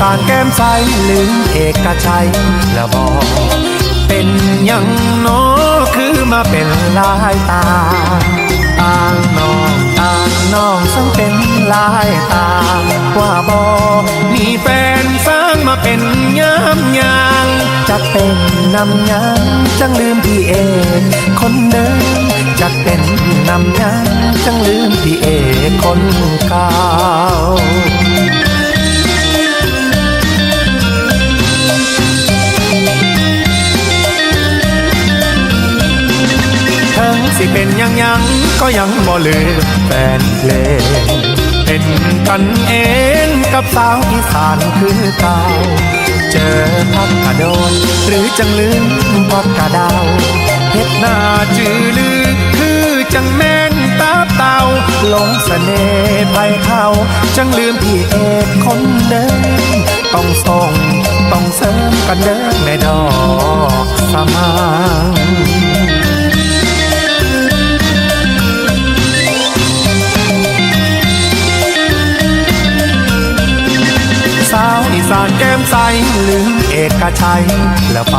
ตาแก้มใสลืมเอกชัยละบอกเป็นยังโนอคือมาเป็นลายตาต่างน้องต่างน้องสังเป็นลายตา ว่าบอมีแฟนสร้างมาเป็นยามยางจะเป็นนำยางจังลืมพี่เอกคนเดิมจะเป็นนำยางจังลืมพี่เอกคนเก่า สิเป็นยังยังก็ยังบ่ลืมแฟนเพลงเป็นกันเองกับสาวอีสานคือเก่าเจอพักกระโดนหรือจังลืมพักกระดาวเฮ็ดหน้าจือลือคือจังแม่นตาเต่าหลงเสน่ห์ไพเขาจังลืมพี่เอกคนเดิมต้องส่งต้องเสริมกันเดิมแม่ดอกสมาง สานแก้มใสลืมเอกชัยละไป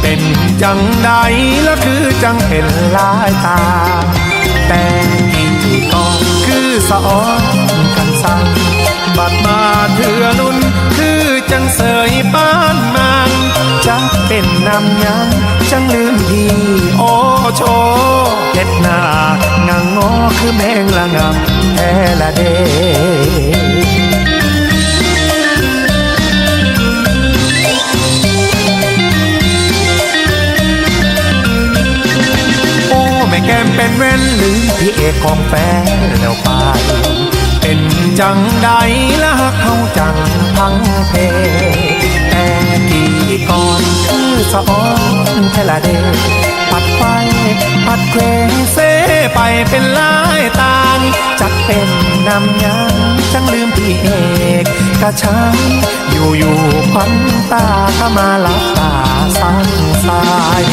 เป็นจังใดละคือจังเป็นลายตา แต่กี่ก่อนคือสะออนกันสั่งบัดมาเถื่อนุ่นคือจังเสยป้านมังจังเป็นนำยังจังลืมพี่โอโชเจ็ดหน้างังงอคือแมงละงับแท้ละเด เป็นแว่นลืมพี่เอกของแฟนแล้วไป เป็นจังใดละหักเขาจังทั้งเพแต่กี่ก่อนคือสะออนแทละเดปัดไฟปัดเควเซไปเป็นลายต่างจักเป็นนำยังจังลืมพี่เอกกระชังอยู่อยู่ๆควันตาก็มาลับตาสั่งสาย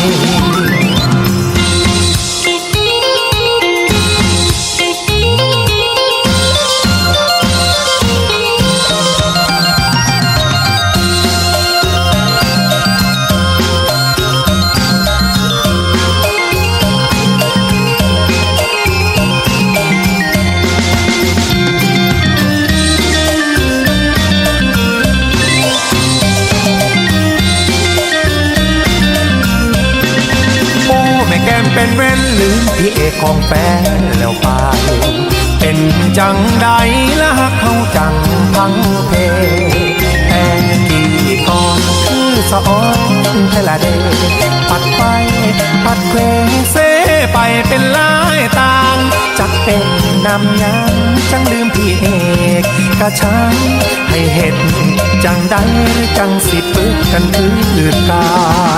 นเว้นลืมพี่เอกของแฟนแล้วไป เป็นจังใดละหักเขาจังพังเพแต่กี่ก่อนคือสะออนเทละเดปัดไปปัดเควเซไปเป็นลายต่างจักเป็นนำยังจังลืมพี่เอกกะชังให้เห็นจังใดจังสิปึกกันคือเก่า